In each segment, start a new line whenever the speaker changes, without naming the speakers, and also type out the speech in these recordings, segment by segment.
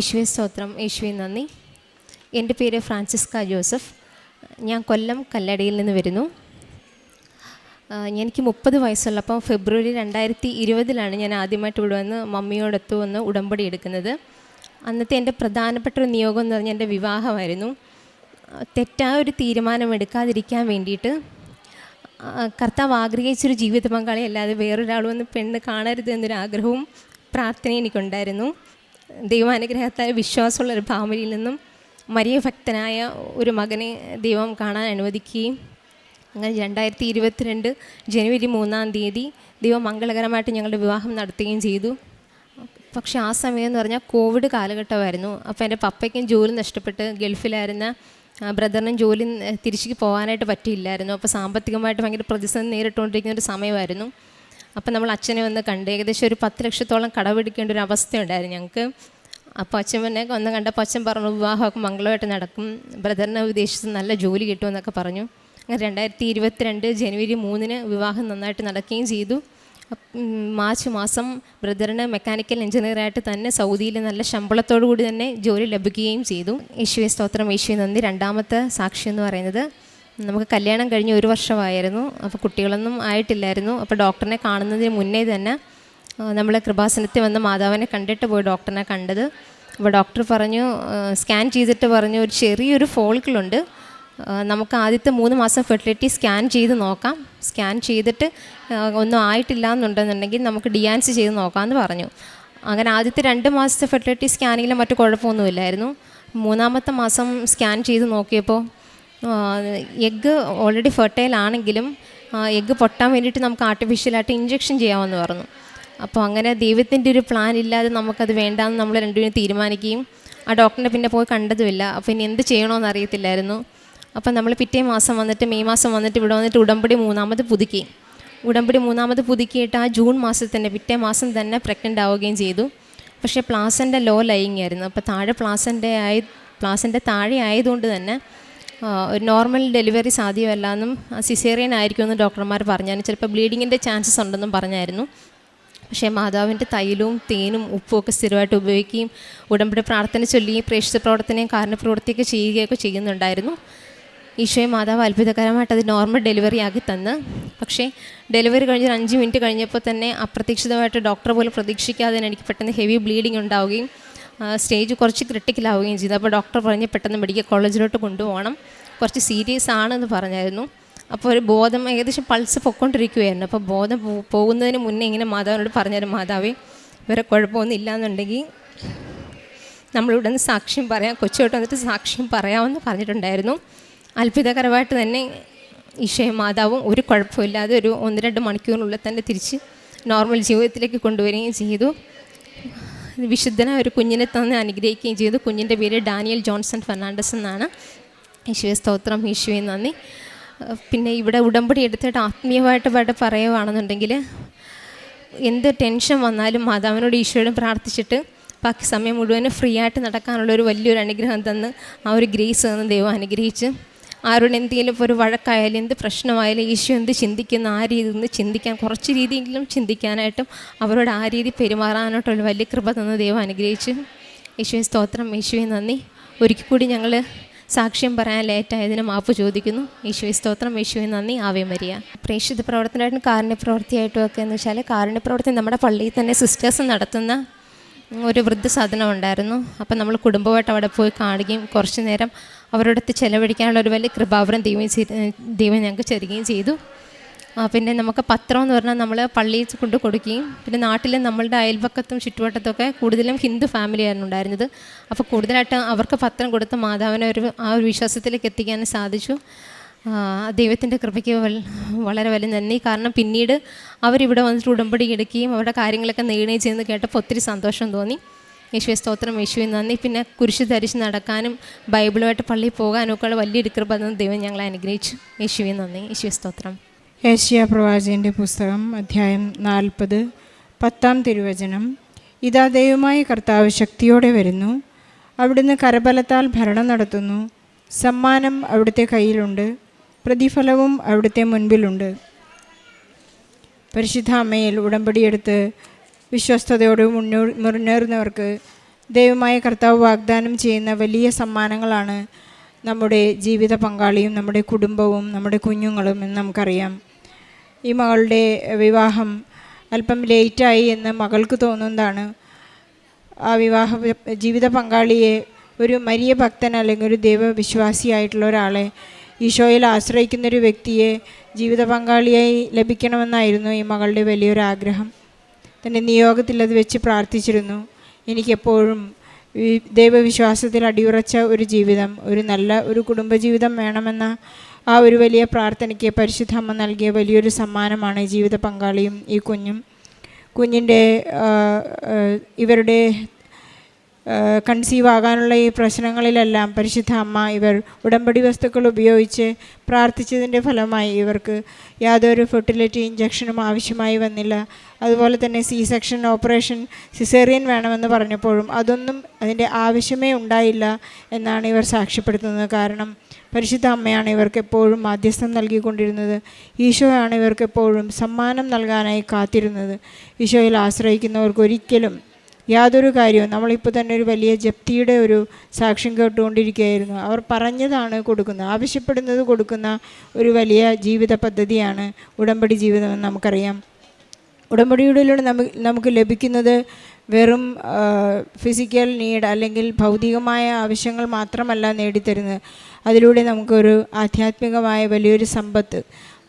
യേശുവെ സ്തോത്രം. യേശുവെ നന്ദി. എന്റെ പേര് ഫ്രാൻസിസ്ക ജോസഫ്. ഞാൻ കൊല്ലം കല്ലടയിൽ നിന്ന് വരുന്നു. എനിക്ക് മുപ്പത് വയസ്സുള്ളപ്പോൾ ഫെബ്രുവരി രണ്ടായിരത്തി ഇരുപതിലാണ് ഞാൻ ആദ്യമായിട്ട് ഇവിടെ വന്ന് മമ്മിയോടൊത്ത് വന്ന് ഉടമ്പടി എടുക്കുന്നത്. അന്നത്തെ എന്റെ പ്രധാനപ്പെട്ട ഒരു നിയോഗം എന്ന് പറഞ്ഞാൽ എന്റെ വിവാഹമായിരുന്നു. തെറ്റായ ഒരു തീരുമാനം എടുക്കാതിരിക്കാൻ വേണ്ടിയിട്ട് കർത്താവ് ആഗ്രഹിച്ചൊരു ജീവിത പങ്കാളി അല്ലാതെ വേറൊരാൾ പെണ്ണ് കാണരുത് എന്നൊരു ആഗ്രഹവും പ്രാർത്ഥനയും എനിക്കുണ്ടായിരുന്നു. ദൈവാനുഗ്രഹത്താൽ വിശ്വാസമുള്ള ഒരു ഫാമിലിയിൽ നിന്നും മരിയ ഭക്തനായ ഒരു മകനെ ദൈവം കാണാൻ അനുവദിക്കുകയും അങ്ങനെ രണ്ടായിരത്തി ഇരുപത്തിരണ്ട് ജനുവരി മൂന്നാം തീയതി ദൈവം മംഗളകരമായിട്ട് ഞങ്ങളുടെ വിവാഹം നടത്തുകയും ചെയ്തു. പക്ഷെ ആ സമയം എന്ന് പറഞ്ഞാൽ കോവിഡ് കാലഘട്ടമായിരുന്നു. അപ്പോൾ എന്റെ പപ്പയ്ക്കും ജോലി നഷ്ടപ്പെട്ട് ഗൾഫിലായിരുന്ന ബ്രദറിനും ജോലി തിരിച്ചു പോകാനായിട്ട് പറ്റിയില്ലായിരുന്നു. അപ്പോൾ സാമ്പത്തികമായിട്ട് ഭയങ്കര പ്രതിസന്ധി നേരിട്ടുകൊണ്ടിരിക്കുന്ന ഒരു സമയമായിരുന്നു. അപ്പോൾ നമ്മൾ അച്ഛനെ വന്ന് കണ്ട് ഏകദേശം ഒരു പത്ത് ലക്ഷത്തോളം കടപിടിക്കേണ്ട ഒരു അവസ്ഥയുണ്ടായിരുന്നു ഞങ്ങൾക്ക് അപ്പോൾ അച്ഛൻ പിന്നെ ഒന്ന് കണ്ടപ്പോൾ അച്ഛൻ പറഞ്ഞു വിവാഹമൊക്കെ മംഗളമായിട്ട് നടക്കും. ബ്രദറിനെ ഉദ്ദേശിച്ച് നല്ല ജോലി കിട്ടുമെന്നൊക്കെ പറഞ്ഞു. അങ്ങനെ രണ്ടായിരത്തി ഇരുപത്തിരണ്ട് ജനുവരി മൂന്നിന് വിവാഹം നന്നായിട്ട് നടക്കുകയും ചെയ്തു. അപ്പ് മാർച്ച് മാസം ബ്രദറിന് മെക്കാനിക്കൽ എഞ്ചിനീയറായിട്ട് തന്നെ സൗദിയിൽ നല്ല ശമ്പളത്തോടു കൂടി തന്നെ ജോലി ലഭിക്കുകയും ചെയ്തു. യേശുവെ സ്തോത്രം യേശുവെ നന്ദി. രണ്ടാമത്തെ സാക്ഷി എന്ന് പറയുന്നത് നമുക്ക് കല്യാണം കഴിഞ്ഞ് ഒരു വർഷമായിരുന്നു. അപ്പോൾ കുട്ടികളൊന്നും ആയിട്ടില്ലായിരുന്നു. അപ്പോൾ ഡോക്ടറിനെ കാണുന്നതിന് മുന്നേ തന്നെ നമ്മൾ കൃപാസനത്തിൽ വന്ന് മാതാവിനെ കണ്ടിട്ട് പോയി ഡോക്ടറിനെ കണ്ടത്. അപ്പോൾ ഡോക്ടർ പറഞ്ഞു സ്കാൻ ചെയ്തിട്ട് പറഞ്ഞു ഒരു ചെറിയൊരു ഫോളിക്കിളുണ്ട് നമുക്ക് ആദ്യത്തെ മൂന്ന് മാസം ഫെർട്ടിലിറ്റി സ്കാൻ ചെയ്ത് നോക്കാം. സ്കാൻ ചെയ്തിട്ട് ഒന്നും ആയിട്ടില്ല എന്നുണ്ടെന്നുണ്ടെങ്കിൽ നമുക്ക് ഡിയാൻസ് ചെയ്ത് നോക്കാമെന്ന് പറഞ്ഞു. അങ്ങനെ ആദ്യത്തെ രണ്ട് മാസത്തെ ഫെർട്ടിലിറ്റി സ്കാനിങ്ങിൽ മറ്റു കുഴപ്പമൊന്നുമില്ലായിരുന്നു. മൂന്നാമത്തെ മാസം സ്കാൻ ചെയ്ത് നോക്കിയപ്പോൾ എഗ്ഗ് ഓൾറെഡി ഫെർട്ടൈൽ ആണെങ്കിലും എഗ്ഗ് പൊട്ടാൻ വേണ്ടിയിട്ട് നമുക്ക് ആർട്ടിഫിഷ്യലായിട്ട് ഇഞ്ചെക്ഷൻ ചെയ്യാമെന്ന് പറഞ്ഞു. അപ്പോൾ അങ്ങനെ ദൈവത്തിന്റെ ഒരു പ്ലാൻ ഇല്ലാതെ നമുക്കത് വേണ്ടാന്ന് നമ്മൾ രണ്ടുപേരും തീരുമാനിക്കുകയും ആ ഡോക്ടറിനെ പിന്നെ പോയി കണ്ടതുമില്ല. അപ്പോൾ ഇനി എന്ത് ചെയ്യണമെന്ന് അറിയത്തില്ലായിരുന്നു. അപ്പം നമ്മൾ പിറ്റേ മാസം വന്നിട്ട് മെയ് മാസം വന്നിട്ട് ഇവിടെ വന്നിട്ട് ഉടമ്പടി മൂന്നാമത് പുതുക്കി. ഉടമ്പടി മൂന്നാമത് പുതുക്കിയിട്ട് ആ ജൂൺ മാസത്തിൽ തന്നെ പിറ്റേ മാസം തന്നെ പ്രഗ്നന്റ് ആവുകയും ചെയ്തു. പക്ഷേ പ്ലാസന്റെ ലോ ലൈങ് ആയിരുന്നു അപ്പോൾ താഴെ പ്ലാസന്റെ ആയി പ്ലാസന്റെ താഴെ ആയതുകൊണ്ട് തന്നെ ഒരു നോർമൽ ഡെലിവറി സാധ്യമല്ല എന്നും സിസേറിയൻ ആയിരിക്കും എന്ന് ഡോക്ടർമാർ പറഞ്ഞായിരുന്നു ചിലപ്പോൾ ബ്ലീഡിങ്ങിന്റെ ചാൻസസ് ഉണ്ടെന്നും പറഞ്ഞായിരുന്നു. പക്ഷേ മാതാവിന്റെ തൈലവും തേനും ഉപ്പും ഒക്കെ സ്ഥിരമായിട്ട് ഉപയോഗിക്കുകയും ഉടമ്പടി പ്രാർത്ഥന ചൊല്ലി പ്രേക്ഷിത പ്രവർത്തനയും കാരണപ്രവൃത്തിയൊക്കെ ചെയ്യുകയൊക്കെ ചെയ്യുന്നുണ്ടായിരുന്നു. ഈശോയെ മാതാവ് അത്ഭുതകരമായിട്ട് അത് നോർമൽ ഡെലിവറി ആക്കി തന്ന്. പക്ഷേ ഡെലിവറി കഴിഞ്ഞ് ഒരു അഞ്ച് മിനിറ്റ് കഴിഞ്ഞപ്പോൾ തന്നെ അപ്രതീക്ഷിതമായിട്ട് ഡോക്ടർ പോലും പ്രതീക്ഷിക്കാതെ തന്നെ എനിക്ക് പെട്ടെന്ന് ഹെവി ബ്ലീഡിങ് ഉണ്ടാവുകയും സ്റ്റേജ് കുറച്ച് ക്രിട്ടിക്കലാവുകയും ചെയ്തു. അപ്പോൾ ഡോക്ടർ പറഞ്ഞ് പെട്ടെന്ന് മെഡിക്കൽ കോളേജിലോട്ട് കൊണ്ടുപോകണം. കുറച്ച് സീരിയസ് ആണെന്ന് പറഞ്ഞായിരുന്നു. അപ്പോൾ ഒരു ബോധം ഏകദേശം പൾസ് പൊക്കൊണ്ടിരിക്കുകയായിരുന്നു അപ്പോൾ ബോധം പോകുന്നതിന് മുന്നേ ഇങ്ങനെ മാതാവിനോട് പറഞ്ഞാലും മാതാവേ വേറെ കുഴപ്പമൊന്നും ഇല്ലാന്നുണ്ടെങ്കിൽ നമ്മളിവിടെ നിന്ന് സാക്ഷ്യം പറയാം. കൊച്ചുകൊണ്ട് വന്നിട്ട് സാക്ഷ്യം പറയാമെന്ന് പറഞ്ഞിട്ടുണ്ടായിരുന്നു. അത്ഭുതകരമായിട്ട് തന്നെ ഈശോയും മാതാവും ഒരു കുഴപ്പമില്ലാതെ ഒരു ഒന്ന് രണ്ട് മണിക്കൂറിനുള്ളിൽ തന്നെ തിരിച്ച് നോർമൽ ജീവിതത്തിലേക്ക് കൊണ്ടുവരികയും ചെയ്തു. വിശുദ്ധന ഒരു കുഞ്ഞിനെ തന്നെ അനുഗ്രഹിക്കുകയും ചെയ്തു. കുഞ്ഞിന്റെ പേര് ഡാനിയൽ ജോൺസൺ ഫെർണാണ്ടസ് എന്നാണ്. ഈശോയെ സ്തോത്രം ഈശോയെ നന്ദി. പിന്നെ ഇവിടെ ഉടമ്പടി എടുത്തിട്ട് ആത്മീയമായിട്ട് ഇവിടെ പറയുകയാണെന്നുണ്ടെങ്കിൽ എന്ത് ടെൻഷൻ വന്നാലും മാതാവിനോട് ഈശോയോടും പ്രാർത്ഥിച്ചിട്ട് ബാക്കി സമയം മുഴുവനും ഫ്രീ ആയിട്ട് നടക്കാനുള്ള ഒരു വലിയൊരു അനുഗ്രഹം തന്ന് ആ ഒരു ഗ്രേസ് തന്ന് ദൈവം അനുഗ്രഹിച്ച് ആരോട് എന്തെങ്കിലും ഇപ്പോൾ ഒരു വഴക്കായാലും എന്ത് പ്രശ്നമായാലും ഈശോ എന്ത് ചിന്തിക്കുന്ന ആ രീതിയിൽ നിന്ന് ചിന്തിക്കാൻ കുറച്ച് രീതിയെങ്കിലും ചിന്തിക്കാനായിട്ടും അവരോട് ആ രീതി പെരുമാറാനായിട്ടുള്ള വലിയ കൃപ തന്ന ദൈവം അനുഗ്രഹിച്ച്. യേശുവെ സ്തോത്രം യേശുവെ നന്ദി. ഒരിക്കൽ കൂടി ഞങ്ങൾ സാക്ഷ്യം പറയാൻ ലേറ്റായതിന് മാപ്പ് ചോദിക്കുന്നു. യേശുവെ സ്തോത്രം യേശുവെ നന്ദി. ആവേ മരിയ. പ്രേക്ഷിത പ്രവർത്തനമായിട്ടും കാരുണ്യ പ്രവൃത്തിയായിട്ടും ഒക്കെ എന്ന് വെച്ചാൽ കാരുണ്യ പ്രവർത്തി നമ്മുടെ പള്ളിയിൽ തന്നെ സിസ്റ്റേഴ്സ് നടത്തുന്ന ഒരു വൃദ്ധസദനം ഉണ്ടായിരുന്നു. അപ്പം നമ്മൾ കുടുംബമായിട്ട് അവിടെ പോയി കാണുകയും കുറച്ച് നേരം അവരോടൊത്ത് ചെലവഴിക്കാനുള്ള ഒരു വലിയ കൃപാവരം ദൈവം ദൈവം ഞങ്ങൾക്ക് ചെരുകയും ചെയ്തു. പിന്നെ നമുക്ക് പത്രം എന്ന് പറഞ്ഞാൽ നമ്മൾ പള്ളിയിൽ കൊണ്ട് കൊടുക്കുകയും പിന്നെ നാട്ടിൽ നമ്മളുടെ അയൽപക്കത്തും ചുറ്റുവട്ടത്തൊക്കെ കൂടുതലും ഹിന്ദു ഫാമിലിയായിരുന്നു ഉണ്ടായിരുന്നത്. അപ്പോൾ കൂടുതലായിട്ട് അവർക്ക് പത്രം കൊടുത്ത് മാതാവിനെ ഒരു ആ ഒരു വിശ്വാസത്തിലേക്ക് എത്തിക്കാൻ സാധിച്ചു. ദൈവത്തിന്റെ കൃപയ്ക്ക് വളരെ വലിയ നന്ദി. കാരണം പിന്നീട് അവരിവിടെ വന്നിട്ട് ഉടമ്പടി എടുക്കുകയും അവരുടെ കാര്യങ്ങളൊക്കെ നേടുകയും ചെയ്യുന്നത് കേട്ടപ്പോൾ ഒത്തിരി സന്തോഷം തോന്നി. യേശുവെ സ്തോത്രം. യേശുവെ നന്ദി. പിന്നെ കുരിശ് ധരിച്ച് നടക്കാനും ബൈബിളുമായിട്ട് പള്ളിയിൽ പോകാനും ഒക്കെ വലിയ കൃപ തന്ന് ദൈവം ഞങ്ങളെ അനുഗ്രഹിച്ചു. യേശുവെ നന്ദി. യേശുവെ സ്തോത്രം.
ഏഷ്യ പ്രവാചകന്റെ പുസ്തകം അധ്യായം നാൽപ്പത് പത്താം തിരുവചനം. ഇതാ ദൈവമായ കർത്താവ് ശക്തിയോടെ വരുന്നു. അവിടുന്ന് കരബലത്താൽ ഭരണം നടത്തുന്നു. സമ്മാനം അവിടുത്തെ കയ്യിലുണ്ട്. പ്രതിഫലവും അവിടുത്തെ മുൻപിലുണ്ട്. പരിശുദ്ധ അമ്മയിൽ ഉടമ്പടിയെടുത്ത് വിശ്വസ്തയോട് മുന്നോ മുന്നേറുന്നവർക്ക് ദൈവമായ കർത്താവ് വാഗ്ദാനം ചെയ്യുന്ന വലിയ സമ്മാനങ്ങളാണ് നമ്മുടെ ജീവിത പങ്കാളിയും നമ്മുടെ കുടുംബവും നമ്മുടെ കുഞ്ഞുങ്ങളും എന്ന് നമുക്കറിയാം. ഈ മകളുടെ വിവാഹം അല്പം ലേറ്റായി എന്ന് മകൾക്ക് തോന്നുന്നതാണ്. ആ വിവാഹ ജീവിത പങ്കാളിയെ ഒരു മരിയ ഭക്തൻ അല്ലെങ്കിൽ ഒരു ദൈവവിശ്വാസിയായിട്ടുള്ള ഒരാളെ ഈശോയിൽ ആശ്രയിക്കുന്നൊരു വ്യക്തിയെ ജീവിത പങ്കാളിയായി ലഭിക്കണമെന്നായിരുന്നു ഈ മകളുടെ വലിയൊരു ആഗ്രഹം. തന്റെ നിയോഗത്തിൽ അത് വെച്ച് പ്രാർത്ഥിച്ചിരുന്നു. എനിക്കെപ്പോഴും ദൈവവിശ്വാസത്തിൽ അടിയുറച്ച ഒരു ജീവിതം ഒരു നല്ല ഒരു കുടുംബജീവിതം വേണമെന്ന ആ ഒരു വലിയ പ്രാർത്ഥനയ്ക്ക് പരിശുദ്ധ അമ്മ നൽകിയ വലിയൊരു സമ്മാനമാണ് ജീവിത പങ്കാളിയും ഈ കുഞ്ഞും. കുഞ്ഞിന്റെ ഇവരുടെ കൺസീവ് ആകാനുള്ള ഈ പ്രശ്നങ്ങളിലെല്ലാം പരിശുദ്ധ അമ്മ ഇവർ ഉടമ്പടി വസ്തുക്കൾ ഉപയോഗിച്ച് പ്രാർത്ഥിച്ചതിന്റെ ഫലമായി ഇവർക്ക് യാതൊരു ഫെർട്ടിലിറ്റി ഇഞ്ചക്ഷനും ആവശ്യമായി വന്നില്ല. അതുപോലെ തന്നെ സി സെക്ഷൻ ഓപ്പറേഷൻ സിസേറിയൻ വേണമെന്ന് പറഞ്ഞപ്പോഴും അതൊന്നും അതിന്റെ ആവശ്യമേ ഉണ്ടായില്ല എന്നാണ് ഇവർ സാക്ഷ്യപ്പെടുത്തുന്നത് കാരണം പരിശുദ്ധ അമ്മയാണ് ഇവർക്ക് എപ്പോഴും മാധ്യസ്ഥം നൽകിക്കൊണ്ടിരുന്നത്. ഈശോയാണ് ഇവർക്ക് എപ്പോഴും സമ്മാനം നൽകാനായി കാത്തിരുന്നത്. ഈശോയിൽ ആശ്രയിക്കുന്നവർക്ക് ഒരിക്കലും യാതൊരു കാര്യവും നമ്മളിപ്പോൾ തന്നെ ഒരു വലിയ ജപ്തിയുടെ ഒരു സാക്ഷ്യം കേട്ടുകൊണ്ടിരിക്കുകയായിരുന്നു. അവർ പറഞ്ഞതാണ് കൊടുക്കുന്നത് ആവശ്യപ്പെടുന്നത് കൊടുക്കുന്ന ഒരു വലിയ ജീവിത പദ്ധതിയാണ് ഉടമ്പടി ജീവിതമെന്ന് നമുക്കറിയാം. ഉടമ്പടിയിലൂടെ നമുക്ക് നമുക്ക് ലഭിക്കുന്നത് വെറും ഫിസിക്കൽ നീഡ് അല്ലെങ്കിൽ ഭൗതികമായ ആവശ്യങ്ങൾ മാത്രമല്ല നേടിത്തരുന്നത്. അതിലൂടെ നമുക്കൊരു ആധ്യാത്മികമായ വലിയൊരു സമ്പത്ത്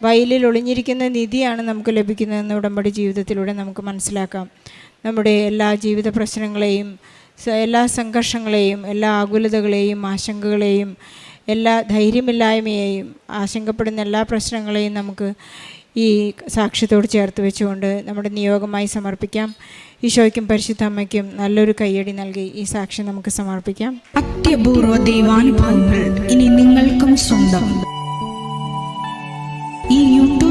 വയലിൽ ഒളിഞ്ഞിരിക്കുന്ന നിധിയാണ് നമുക്ക് ലഭിക്കുന്നതെന്ന് ഉടമ്പടി ജീവിതത്തിലൂടെ നമുക്ക് മനസ്സിലാക്കാം. നമ്മുടെ എല്ലാ ജീവിത പ്രശ്നങ്ങളെയും എല്ലാ സംഘർഷങ്ങളെയും എല്ലാ ആകുലതകളെയും ആശങ്കകളെയും എല്ലാ ധൈര്യമില്ലായ്മയെയും ആശങ്കപ്പെടുന്ന എല്ലാ പ്രശ്നങ്ങളെയും നമുക്ക് ഈ സാക്ഷ്യത്തോട് ചേർത്ത് വെച്ചുകൊണ്ട് നമ്മുടെ നിയോഗമായി സമർപ്പിക്കാം. ഈശോയ്ക്കും പരിശുദ്ധ അമ്മയ്ക്കും നല്ലൊരു കയ്യടി നൽകി ഈ സാക്ഷ്യം നമുക്ക് സമർപ്പിക്കാം.
അത്യപൂർവ ദൈവാനുഭവങ്ങൾ ഇനി നിങ്ങൾക്കും സ്വന്തം. ഈ